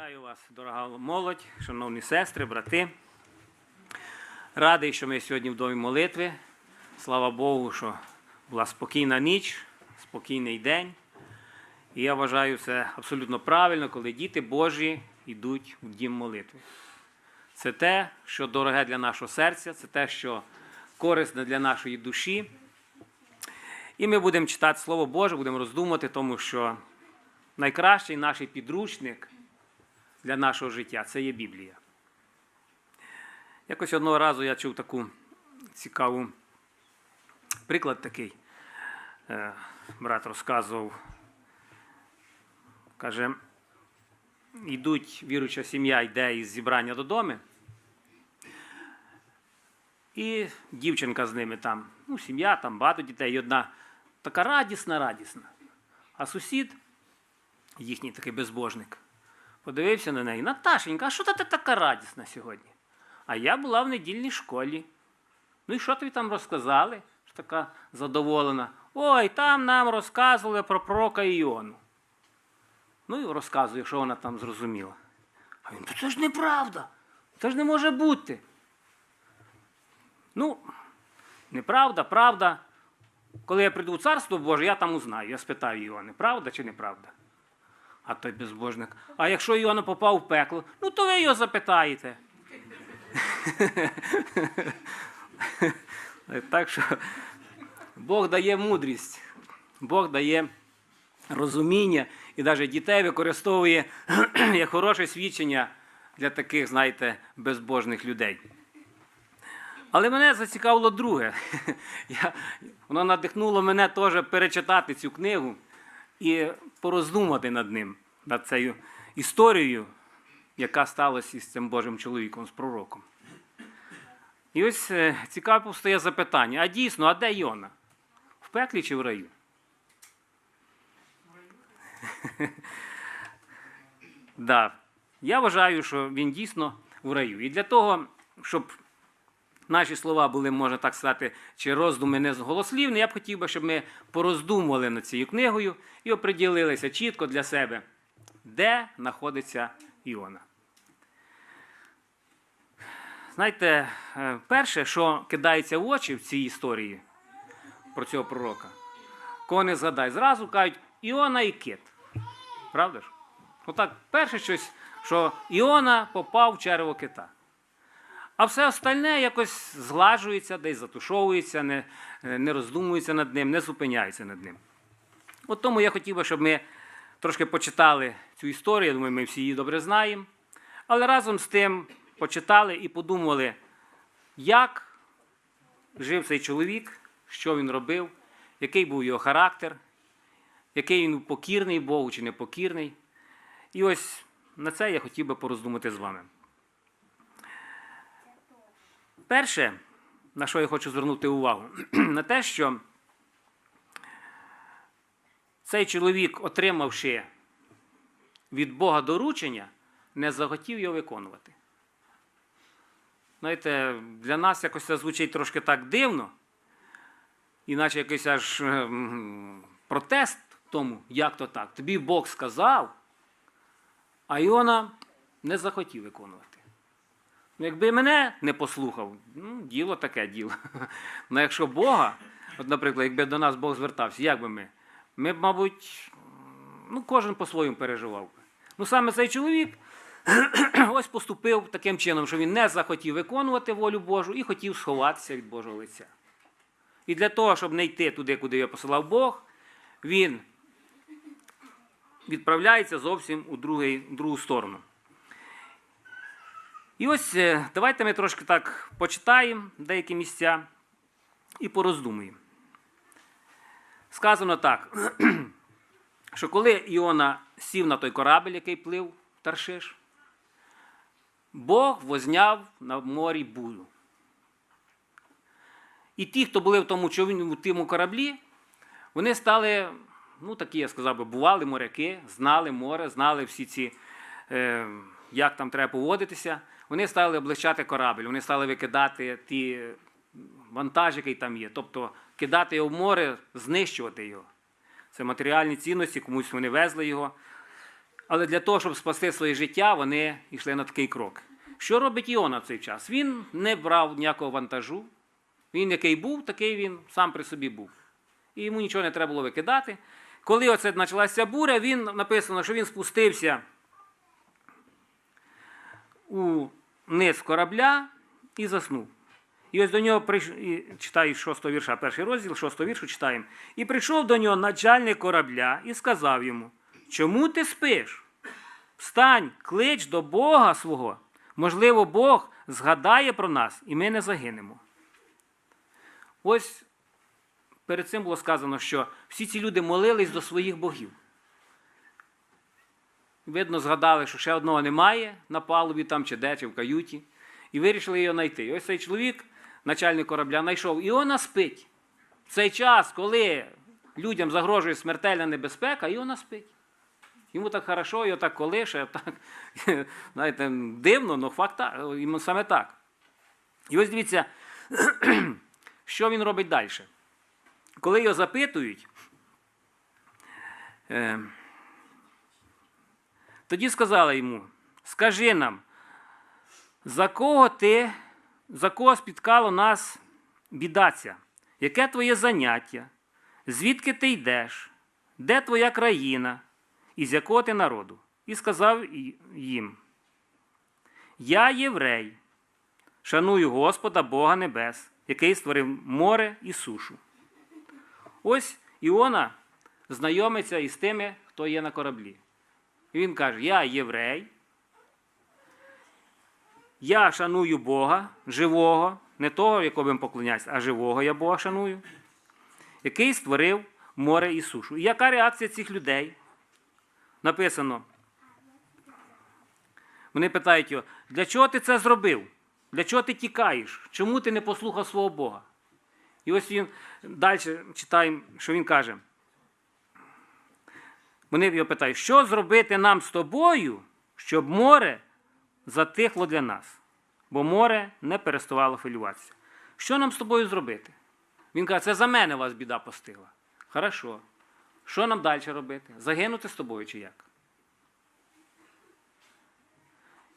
Вітаю вас, дорога молодь, шановні сестри, брати. Радий, що ми сьогодні в домі молитви. Слава Богу, що була спокійна ніч, спокійний день. І я вважаю це абсолютно правильно, коли діти Божі йдуть в дім молитви. Це те, що дороге для нашого серця, це те, що корисне для нашої душі. І ми будемо читати Слово Боже, будемо роздумувати, тому що найкращий наш підручник для нашого життя це є Біблія. Якось одного разу я чув таку цікаву приклад такий. Е, Брат розказував, каже, йдуть віруюча сім'я йде із зібрання додому. І дівчинка з ними там, ну, сім'я, там багато дітей, і одна така радісна, радісна. А сусід, їхній такий безбожник, подивився на неї. Наташенька, а що ти така радісна сьогодні? А я була в недільній школі. Ну і що тобі там розказали? Що така задоволена. Ой, там нам розказували про пророка Іону. Ну і розказує, що вона там зрозуміла. А він, це ж неправда. Це ж не може бути. Ну, неправда, правда. Коли я прийду в царство Боже, я там узнаю. Я спитаю Іоанни, правда чи неправда? А той безбожник. А якщо Іоанн попав в пекло, ну то ви його запитаєте. так що Бог дає мудрість, Бог дає розуміння і навіть дітей використовує як хороше свідчення для таких, знаєте, безбожних людей. Але мене зацікавило друге. Я, воно надихнуло мене теж перечитати цю книгу і пороздумати над ним, над цією історією, яка сталася із цим Божим чоловіком, з пророком. І ось е, цікаво постає запитання: а дійсно, а де Йона? В пеклі чи в раю? да. Я вважаю, що він дійсно в раю. І для того, щоб наші слова були, можна так сказати, чи роздуми не голослівні, я б хотів би, щоб ми пороздумували над цією книгою і оприділилися чітко для себе, де знаходиться Іона. Знаєте, е, перше, що кидається в очі в цій історії про цього пророка, кого не згадай, зразу кажуть Іона і кит. Правда ж? Отак, перше щось, що Іона попав в черево кита. А все остальне якось зглажується, десь затушовується, не, не роздумується над ним, не зупиняється над ним. От тому я хотів би, щоб ми трошки почитали цю історію. Я думаю, ми всі її добре знаємо. Але разом з тим почитали і подумали, як жив цей чоловік, що він робив, який був його характер, який він покірний Богу чи непокірний. І ось на це я хотів би пороздумати з вами. Перше, на що я хочу звернути увагу, на те, що цей чоловік, отримавши від Бога доручення, не захотів його виконувати. Знаєте, для нас якось це звучить трошки так дивно, іначе якийсь аж ем, протест тому, як то так. Тобі Бог сказав, а Іона не захотів виконувати. Ну, якби мене не послухав, ну, діло таке діло. Ну, якщо Бога, от, наприклад, якби до нас Бог звертався, як би ми? Ми б, мабуть, ну, кожен по-своєму переживав. би. Ну, саме цей чоловік ось поступив таким чином, що він не захотів виконувати волю Божу і хотів сховатися від Божого лиця. І для того, щоб не йти туди, куди його посилав Бог, він відправляється зовсім у другий, другу сторону. І ось е, давайте ми трошки так почитаємо деякі місця і пороздумуємо. Сказано так, що коли Іона сів на той корабель, який плив Таршиш, Бог возняв на морі бурю. І ті, хто були в тому човні, в тому кораблі, вони стали, ну такі, я сказав би, бували моряки, знали море, знали всі ці, е, як там треба поводитися. Вони стали облегчати корабль, вони стали викидати ті вантажі, які там є. Тобто кидати його в море, знищувати його. Це матеріальні цінності, комусь вони везли його. Але для того, щоб спасти своє життя, вони йшли на такий крок. Що робить Іона в цей час? Він не брав ніякого вантажу. Він який був, такий він сам при собі був. І йому нічого не треба було викидати. Коли оце почалася буря, він написано, що він спустився у низ корабля і заснув. І ось до нього прийшов, читаю 6 вірша, перший розділ, 6 віршу читаємо. І прийшов до нього начальник корабля і сказав йому: Чому ти спиш? Встань, клич до Бога свого. Можливо, Бог згадає про нас, і ми не загинемо. Ось перед цим було сказано, що всі ці люди молились до своїх богів. Видно, згадали, що ще одного немає на палубі там чи де, чи в каюті, і вирішили його знайти. І ось цей чоловік, начальник корабля, знайшов Іона спить. В цей час, коли людям загрожує смертельна небезпека, Іона спить. Йому так хорошо, його так колише, так, знаєте, дивно, але факт так, йому саме так. І ось дивіться, що він робить далі. Коли його запитують, е, тоді сказали йому: скажи нам, за кого ти, за кого спіткало нас біда ця? Яке твоє заняття? Звідки ти йдеш? Де твоя країна? І з якого ти народу? І сказав їм: Я єврей, шаную Господа Бога Небес, який створив море і сушу. Ось Іона знайомиться із тими, хто є на кораблі. І він каже: Я єврей, я шаную Бога, живого, не того, якого їм поклоняюся, а живого я Бога шаную, який створив море і сушу. І яка реакція цих людей? Написано. Вони питають його, для чого ти це зробив? Для чого ти тікаєш? Чому ти не послухав свого Бога? І ось він далі читаємо, що він каже. Вони його питають, що зробити нам з тобою, щоб море затихло для нас? Бо море не переставало хвилюватися. Що нам з тобою зробити? Він каже, це за мене вас біда постигла. Хорошо. Що нам далі робити? Загинути з тобою чи як?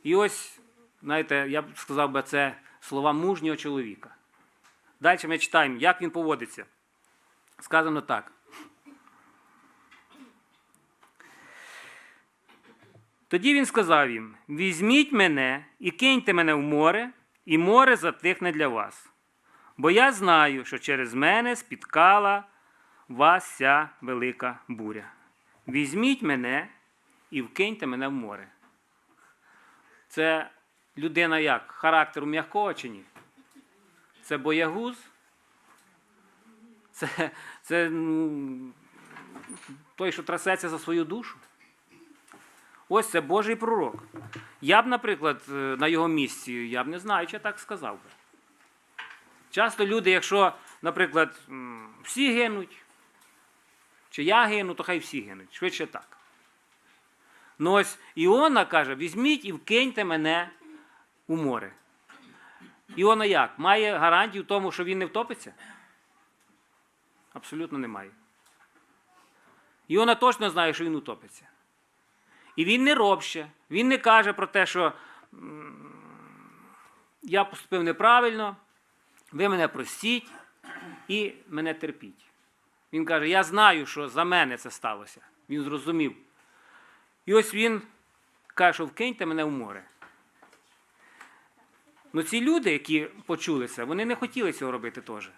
І ось, знаєте, я б сказав би, це слова мужнього чоловіка. Далі ми читаємо, як він поводиться. Сказано так. Тоді він сказав їм: Візьміть мене і киньте мене в море, і море затихне для вас. Бо я знаю, що через мене спіткала вас ця велика буря. Візьміть мене і вкиньте мене в море. Це людина як? Характеру м'якого чи ні? Це боягуз? Це, це ну, той, що трасеться за свою душу? Ось це Божий пророк. Я б, наприклад, е, на його місці, я б не знаю, чи так сказав би. Часто люди, якщо, наприклад, всі гинуть, чи я гину, то хай всі гинуть. Швидше так. Ну ось Іона каже: візьміть і вкиньте мене у море. Іона як? Має гарантію в тому, що він не втопиться? Абсолютно немає. Іона точно знає, що він утопиться. І він не робще, він не каже про те, що я поступив неправильно, ви мене простіть і мене терпіть. Він каже: Я знаю, що за мене це сталося. Він зрозумів. І ось він каже, що вкиньте мене в море. Ну ці люди, які почули це, вони не хотіли цього робити теж.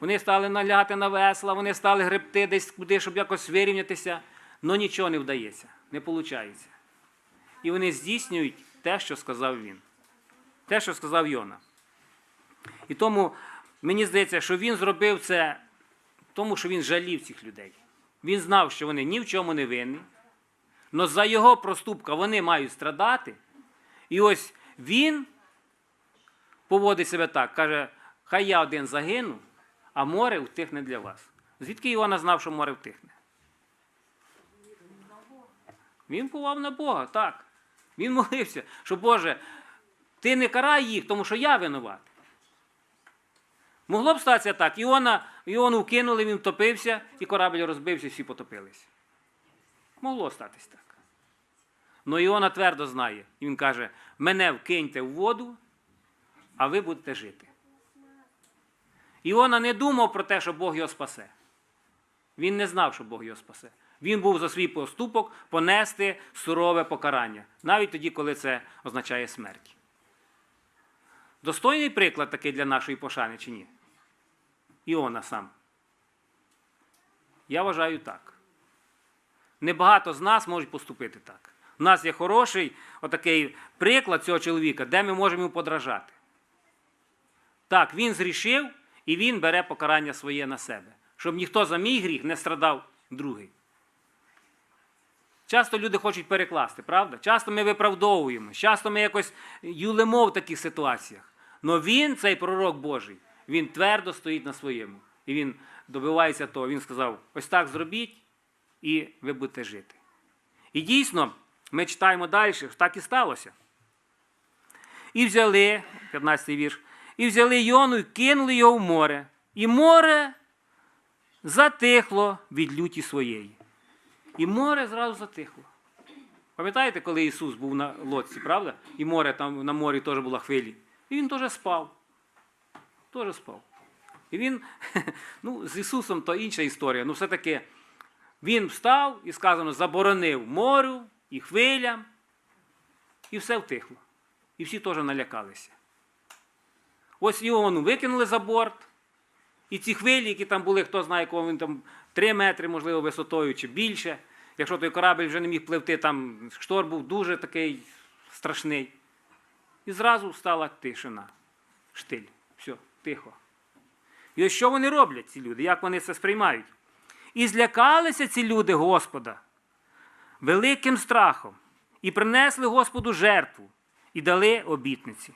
Вони стали налягати на весла, вони стали гребти десь куди, щоб якось вирівнятися, але нічого не вдається, не виходить. І вони здійснюють те, що сказав він. Те, що сказав Йона. І тому мені здається, що він зробив це тому, що він жалів цих людей. Він знав, що вони ні в чому не винні, але за його проступка вони мають страдати. І ось він поводить себе так, каже, хай я один загину, а море втихне для вас. Звідки Іоанна знав, що море втихне? Він повав на Бога, так. Він молився, що Боже, ти не карай їх, тому що я винуватий. Могло б статися так. Іона, Іону вкинули, він втопився, і корабль розбився, всі потопилися. Могло статись так. Но Іона твердо знає. І він каже: мене вкиньте в воду, а ви будете жити. Іона не думав про те, що Бог його спасе. Він не знав, що Бог його спасе. Він був за свій поступок понести сурове покарання, навіть тоді, коли це означає смерть. Достойний приклад такий для нашої пошани чи ні? Іона сам. Я вважаю так. Небагато з нас можуть поступити так. У нас є хороший отакий приклад цього чоловіка, де ми можемо йому подражати. Так, він зрішив і він бере покарання своє на себе, щоб ніхто за мій гріх не страдав другий. Часто люди хочуть перекласти, правда? Часто ми виправдовуємо, часто ми якось юлимо в таких ситуаціях. Но він, цей пророк Божий, він твердо стоїть на своєму. І він добивається того. Він сказав: ось так зробіть, і ви будете жити. І дійсно, ми читаємо далі, що так і сталося. І взяли, 15-й вірш, і взяли Йону і кинули його в море. І море затихло від люті своєї. І море зразу затихло. Пам'ятаєте, коли Ісус був на лодці, правда? І море там на морі теж була хвилі. І він теж спав. Теж спав. І він, ну, з Ісусом то інша історія. Ну, все-таки він встав і сказано, заборонив морю і хвилям, і все втихло. І всі теж налякалися. Ось Іону викинули за борт, і ці хвилі, які там були, хто знає, кого він там 3 метри, можливо, висотою чи більше. Якщо той корабль вже не міг пливти, там шторм був дуже такий страшний. І зразу стала тишина. Штиль. Все, тихо. І ось що вони роблять, ці люди, як вони це сприймають? І злякалися ці люди Господа великим страхом, і принесли Господу жертву, і дали обітниці.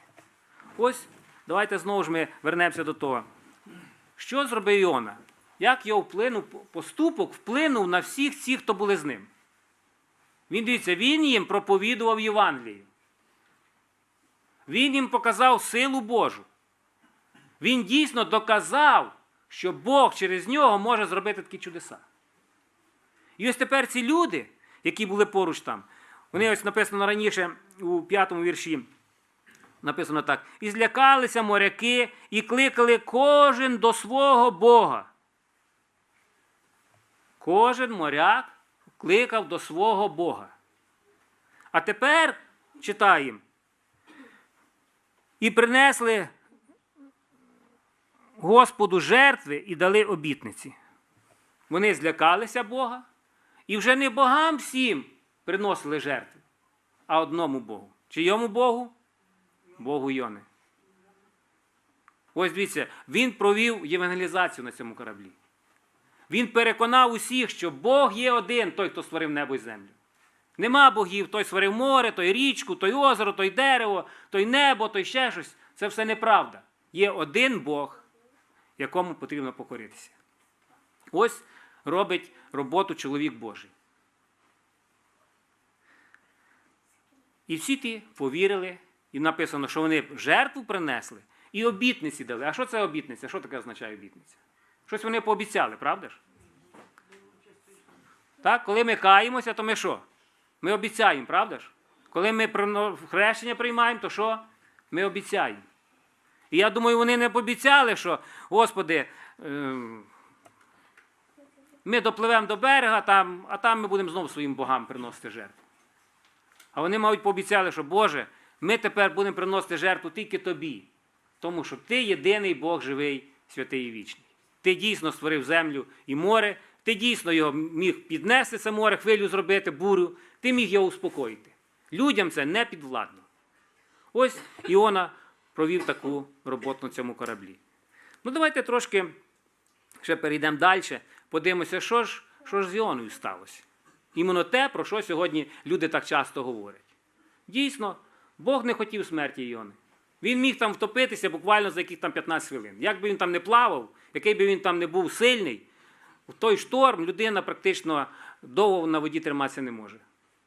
Ось давайте знову ж ми вернемося до того. Що зробив Іона? Як його вплинув, поступок вплинув на всіх цих, хто були з ним? Він дивіться, він їм проповідував Євангелію. Він їм показав силу Божу. Він дійсно доказав, що Бог через нього може зробити такі чудеса. І ось тепер ці люди, які були поруч там, вони ось написано раніше у п'ятому вірші. Написано так: і злякалися моряки і кликали кожен до свого Бога. Кожен моряк кликав до свого Бога. А тепер читаємо. І принесли Господу жертви і дали обітниці. Вони злякалися Бога і вже не богам всім приносили жертви, а одному Богу. Чийому Богу? Богу Йони. Ось дивіться, він провів євангелізацію на цьому кораблі. Він переконав усіх, що Бог є один, той, хто створив небо і землю. Нема богів, той створив море, той річку, той озеро, той дерево, той небо, той ще щось. Це все неправда. Є один Бог, якому потрібно покоритися. Ось робить роботу чоловік Божий. І всі ті повірили, і написано, що вони жертву принесли і обітниці дали. А що це обітниця? Що таке означає обітниця? Щось вони пообіцяли, правда ж? Так, коли ми каємося, то ми що? Ми обіцяємо, правда ж? Коли ми хрещення приймаємо, то що? Ми обіцяємо. І я думаю, вони не пообіцяли, що, Господи, ем, ми допливемо до берега, а там ми будемо знову своїм богам приносити жертву. А вони, мабуть, пообіцяли, що Боже, ми тепер будемо приносити жертву тільки тобі, тому що ти єдиний Бог живий, святий і вічний. Ти дійсно створив землю і море, ти дійсно його міг піднести це море, хвилю зробити, бурю, ти міг його успокоїти. Людям це не підвладно. Ось Іона провів таку роботу на цьому кораблі. Ну, давайте трошки ще перейдемо далі, подивимося, що ж, що ж з Іоною сталося. Іменно те, про що сьогодні люди так часто говорять. Дійсно, Бог не хотів смерті Іони. Він міг там втопитися буквально за яких там 15 хвилин. Як би він там не плавав, який би він там не був сильний, в той шторм людина практично довго на воді триматися не може.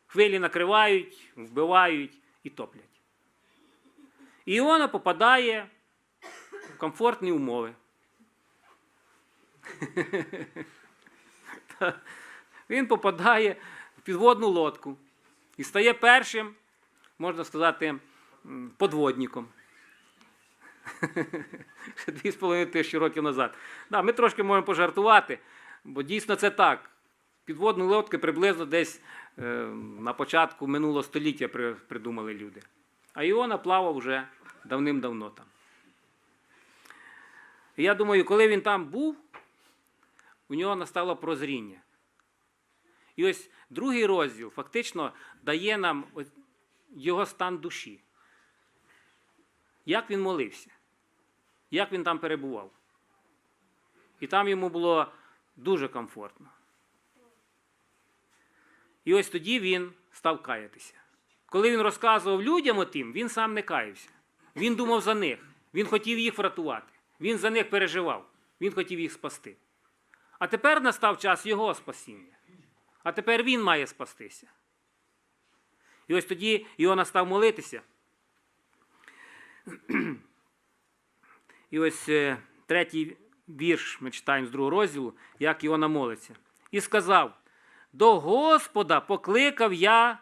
Хвилі накривають, вбивають і топлять. І Іона попадає в комфортні умови. Він попадає в підводну лодку і стає першим, можна сказати, подводником. Дві з половиною тисячі років назад. Да, ми трошки можемо пожартувати, бо дійсно це так. Підводні лодки приблизно десь е, на початку минулого століття при- придумали люди. А Іона плавав вже давним-давно там. І я думаю, коли він там був, у нього настало прозріння. І ось другий розділ фактично дає нам його стан душі. Як він молився, як він там перебував. І там йому було дуже комфортно. І ось тоді він став каятися. Коли він розказував людям о тим, він сам не каявся. Він думав за них, він хотів їх врятувати, він за них переживав, він хотів їх спасти. А тепер настав час його спасіння. А тепер він має спастися. І ось тоді Іона став молитися. І ось е, третій вірш ми читаємо з другого розділу, як Іона молиться. І сказав: До Господа покликав я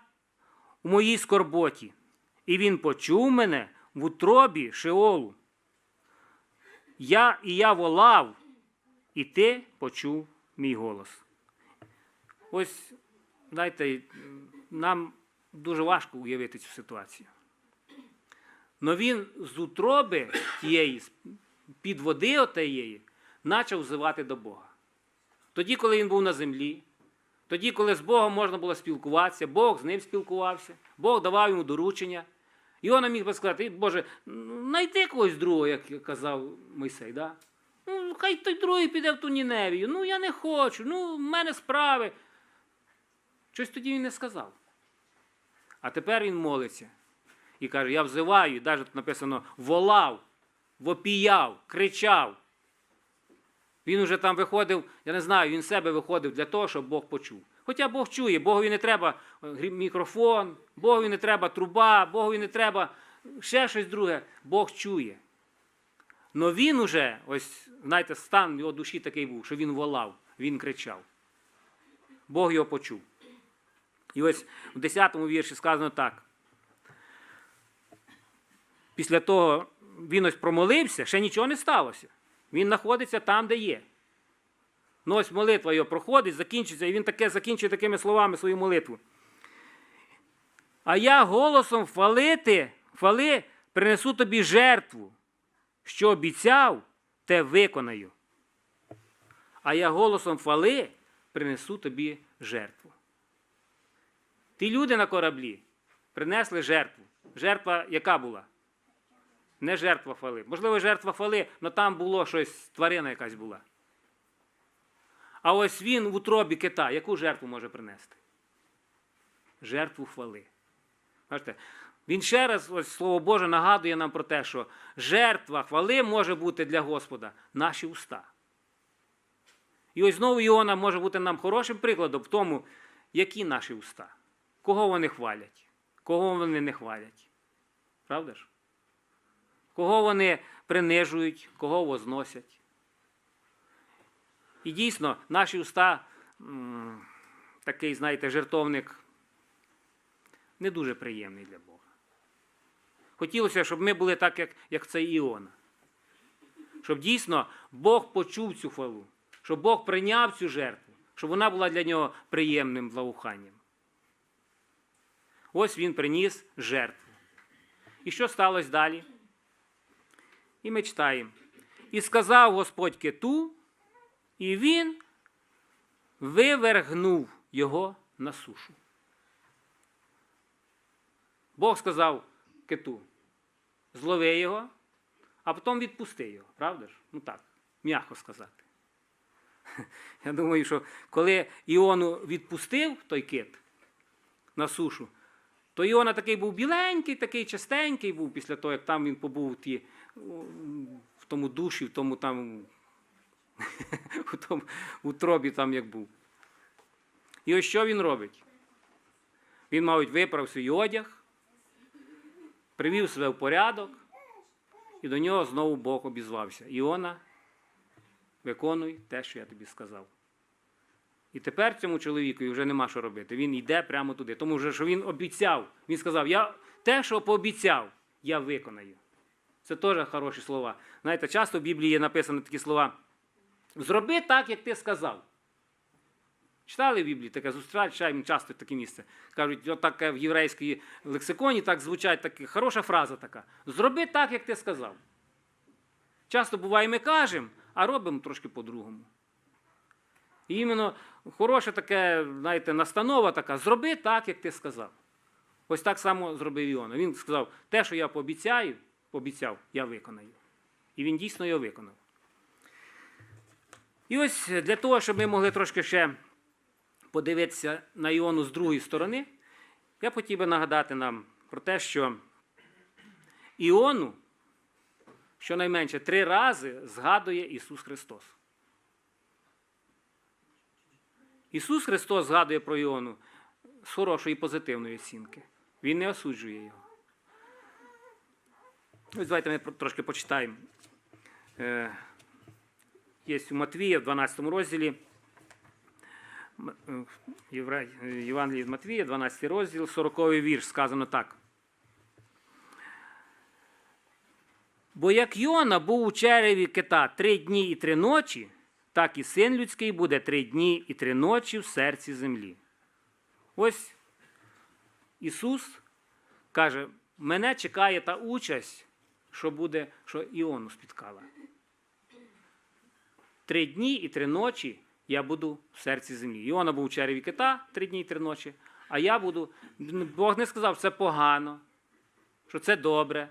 у моїй скорботі, і він почув мене в утробі Шеолу. Я і я волав, і ти почув мій голос. Ось, знаєте, нам дуже важко уявити цю ситуацію. Но він з утроби тієї, під води отеєї, почав взивати до Бога. Тоді, коли він був на землі, тоді, коли з Богом можна було спілкуватися, Бог з ним спілкувався, Бог давав йому доручення. І він міг би сказати, Боже, знайди когось другого, як казав Мойсей. Да? Ну, хай той другий піде в ту Ніневію. Ну, я не хочу, ну, в мене справи. Щось тоді він не сказав. А тепер він молиться і каже: Я взиваю, і навіть тут написано волав, вопіяв, кричав. Він уже там виходив, я не знаю, він себе виходив для того, щоб Бог почув. Хоча Бог чує, Богові не треба е, мікрофон, Богові не треба труба, Богові не треба ще щось друге. Бог чує. Но він уже, ось, знаєте, стан його душі такий був, що він волав, він кричав. Бог його почув. І ось в 10-му вірші сказано так. Після того він ось промолився, ще нічого не сталося. Він знаходиться там, де є. Ну ось молитва його проходить, закінчиться, і він таке закінчує такими словами свою молитву. А я голосом хвалити, хвали принесу тобі жертву, що обіцяв, те виконаю. А я голосом хвали принесу тобі жертву. Ті люди на кораблі принесли жертву. Жертва яка була? Не жертва хвали. Можливо, жертва хвали, але там було щось, тварина якась була. А ось він в утробі кита, яку жертву може принести? Жертву хвали. Бачите, він ще раз, ось Слово Боже, нагадує нам про те, що жертва хвали може бути для Господа наші уста. І ось знову Іона може бути нам хорошим прикладом в тому, які наші уста, кого вони хвалять, кого вони не хвалять. Правда ж? Кого вони принижують, кого возносять. І дійсно, наші уста, такий, знаєте, жертовник, не дуже приємний для Бога. Хотілося, щоб ми були так, як, як цей Іона. Щоб дійсно Бог почув цю хвалу, щоб Бог прийняв цю жертву, щоб вона була для нього приємним благоуханням. Ось він приніс жертву. І що сталося далі? І ми читаємо. І сказав Господь киту, і він вивергнув його на сушу. Бог сказав киту, злови його, а потім відпусти його, правда ж? Ну так, м'яко сказати. Я думаю, що коли Іону відпустив той кит на сушу, то Іона такий був біленький, такий чистенький був після того, як там він побув ті, в тому душі, в тому там у тому утробі там як був. І ось що він робить? Він, мабуть, виправ свій одяг, привів себе в порядок, і до нього знову Бог обізвався. Іона, виконуй те, що я тобі сказав. І тепер цьому чоловікові вже нема що робити. Він йде прямо туди. Тому вже, що він обіцяв. Він сказав: я те, що пообіцяв, я виконаю. Це теж хороші слова. Знаєте, часто в Біблії є написано такі слова. Зроби так, як ти сказав. Читали в Біблії таке, зустрічаємо часто таке місце. Кажуть, отаке в єврейській лексиконі так звучать такі, хороша фраза така. Зроби так, як ти сказав. Часто буває, ми кажемо, а робимо трошки по-другому. Іменно хороша таке, знаєте, настанова така, зроби так, як ти сказав. Ось так само зробив Іона. Він сказав, те, що я пообіцяю, пообіцяв, я виконаю. І він дійсно його виконав. І ось для того, щоб ми могли трошки ще подивитися на Іону з другої сторони, я хотів би нагадати нам про те, що Іону щонайменше три рази згадує Ісус Христос. Ісус Христос згадує про Іону з хорошої позитивної оцінки. Він не осуджує його. Ось давайте ми трошки почитаємо. Е, Є у Матвія в 12 розділі. Е, Євангелії Матвія, 12 розділ, 40 вірш, сказано так. Бо як Йона був у череві кита три дні і три ночі, так і син людський буде три дні і три ночі в серці землі. Ось Ісус каже: мене чекає та участь, що буде, що Іону спіткала. Три дні і три ночі я буду в серці землі. Іона був у череві кита три дні і три ночі, а я буду. Бог не сказав, що це погано, що це добре,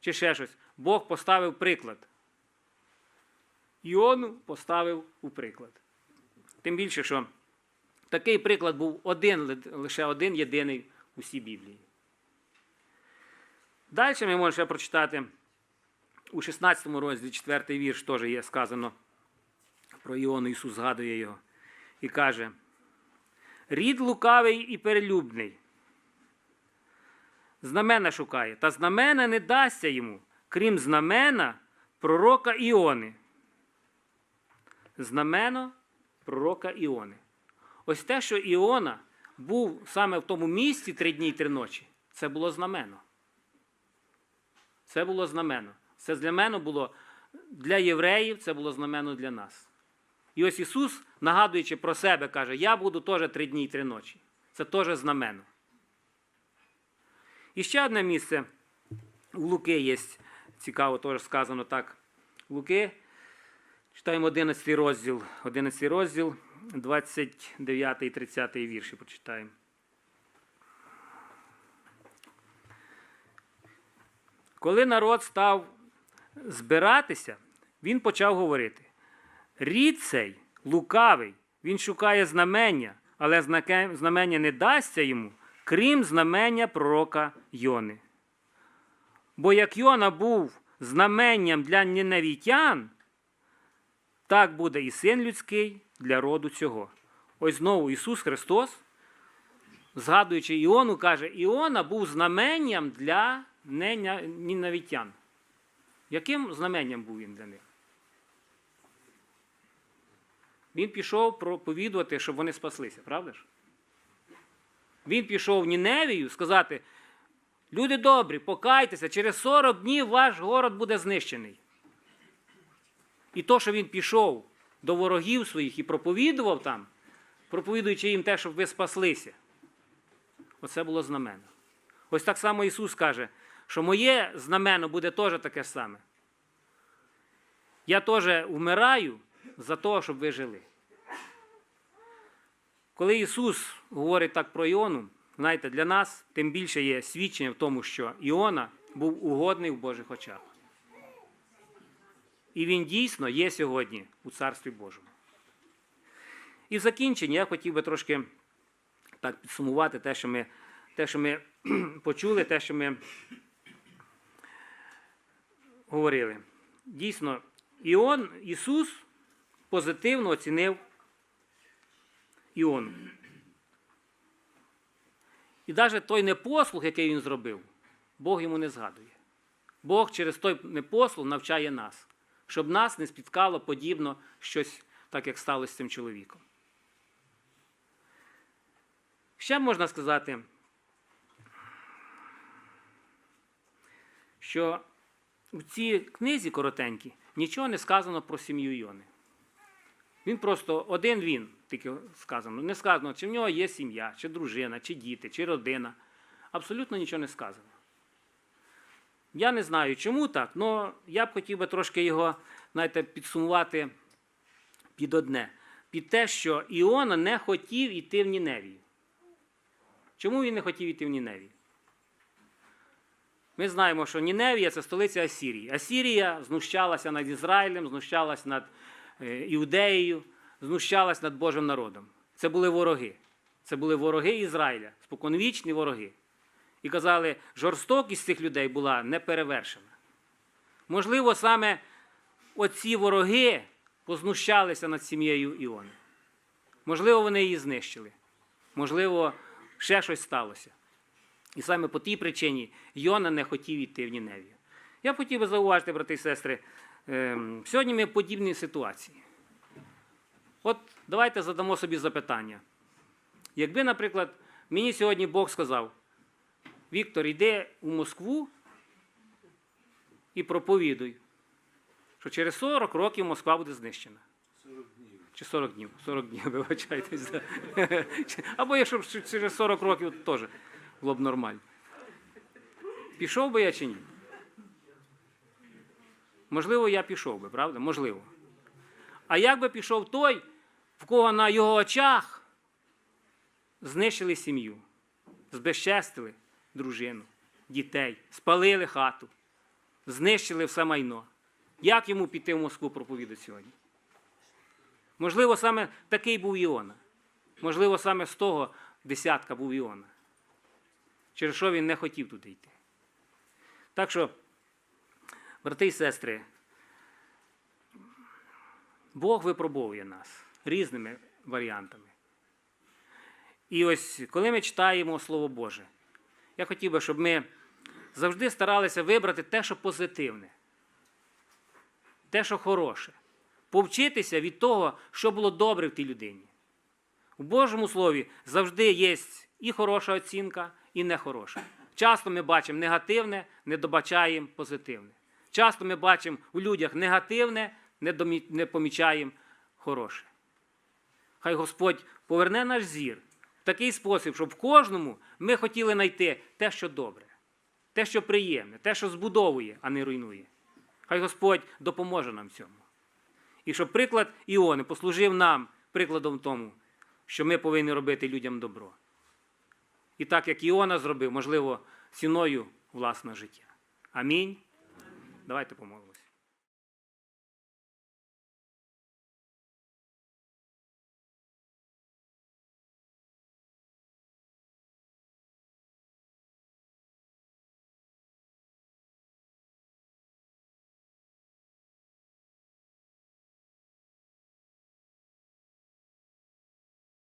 чи ще щось. Бог поставив приклад. Іону поставив у приклад. Тим більше, що такий приклад був один, лише один єдиний у всій Біблії. Далі ми можемо ще прочитати у 16 розділі 4 вірш теж є сказано про Іону, Ісус згадує його. І каже: Рід лукавий і перелюбний. Знамена шукає, та знамена не дасться йому, крім знамена пророка Іони. Знамено пророка Іони. Ось те, що Іона був саме в тому місці три дні і три ночі, це було знамено. Це було знамено. Це знамено було для євреїв, це було знамено для нас. І ось Ісус, нагадуючи про себе, каже: Я буду теж три дні і три ночі. Це теж знамено. І ще одне місце у Луки є цікаво, теж сказано так. Луки, читаємо 11 розділ, 11 розділ, 29 і 30 вірші почитаємо. Коли народ став збиратися, він почав говорити: Рід цей лукавий, він шукає знамення, але знамення не дасться йому, крім знамення пророка Йони. Бо як Йона був знаменням для ненавітян, так буде і син людський для роду цього. Ось знову Ісус Христос, згадуючи Іону, каже, Іона був знаменням для неня- Яким знаменням був він для них? Він пішов проповідувати, щоб вони спаслися, правда ж? Він пішов в Ніневію сказати: люди добрі, покайтеся, через 40 днів ваш город буде знищений. І то, що він пішов до ворогів своїх і проповідував там, проповідуючи їм те, щоб ви спаслися, оце було знамено. Ось так само Ісус каже, що моє знамено буде теж таке саме. Я теж вмираю за те, щоб ви жили. Коли Ісус говорить так про Іону, знаєте, для нас тим більше є свідчення в тому, що Іона був угодний в Божих очах. І він дійсно є сьогодні у Царстві Божому. І в закінченні я хотів би трошки так підсумувати те, що ми, те, що ми почули, те, що ми говорили. Дійсно, Іон, Ісус позитивно оцінив Іону. І навіть той непослух, який він зробив, Бог йому не згадує. Бог через той непослух навчає нас, щоб нас не спіткало подібно щось, так як сталося з цим чоловіком. Ще можна сказати, що у цій книзі коротенькій нічого не сказано про сім'ю Йони. Він просто один він, тільки сказано. Не сказано, чи в нього є сім'я, чи дружина, чи діти, чи родина. Абсолютно нічого не сказано. Я не знаю, чому так, але я б хотів би трошки його знаєте, підсумувати під одне. Під те, що Іона не хотів іти в Ніневію. Чому він не хотів іти в Ніневію? Ми знаємо, що Ніневія це столиця Асірії. Асірія знущалася над Ізраїлем, знущалася над е, Іудеєю, знущалася над Божим народом. Це були вороги. Це були вороги Ізраїля, споконвічні вороги. І казали, жорстокість цих людей була неперевершена. Можливо, саме оці вороги познущалися над сім'єю Іони. Можливо, вони її знищили. Можливо, ще щось сталося. І саме по тій причині Йона не хотів йти в Ніневію. Я хотів би зауважити, брати і сестри, ем, сьогодні ми в подібній ситуації. От давайте задамо собі запитання. Якби, наприклад, мені сьогодні Бог сказав, Віктор, йди у Москву і проповідуй, що через 40 років Москва буде знищена. 40 днів. Чи 40 днів? 40 днів, вибачайтесь. да. Або якщо через 40 років теж було б нормально. Пішов би я чи ні? Можливо, я пішов би, правда? Можливо. А як би пішов той, в кого на його очах знищили сім'ю, збезчестили дружину, дітей, спалили хату, знищили все майно. Як йому піти в Москву проповідати сьогодні? Можливо, саме такий був Іона. Можливо, саме з того десятка був Іона. Через що він не хотів туди йти. Так що, брати і сестри, Бог випробовує нас різними варіантами. І ось коли ми читаємо Слово Боже, я хотів би, щоб ми завжди старалися вибрати те, що позитивне, те, що хороше повчитися від того, що було добре в тій людині. У Божому Слові завжди є і хороша оцінка, і нехороша. Часто ми бачимо негативне, не добачаємо позитивне. Часто ми бачимо у людях негативне, не, помічаємо хороше. Хай Господь поверне наш зір такий спосіб, щоб в кожному ми хотіли знайти те, що добре, те, що приємне, те, що збудовує, а не руйнує. Хай Господь допоможе нам в цьому. І щоб приклад Іони послужив нам прикладом тому, що ми повинні робити людям добро. І так, як Іона зробив, можливо, ціною власного життя. Амінь. Давайте помолимо.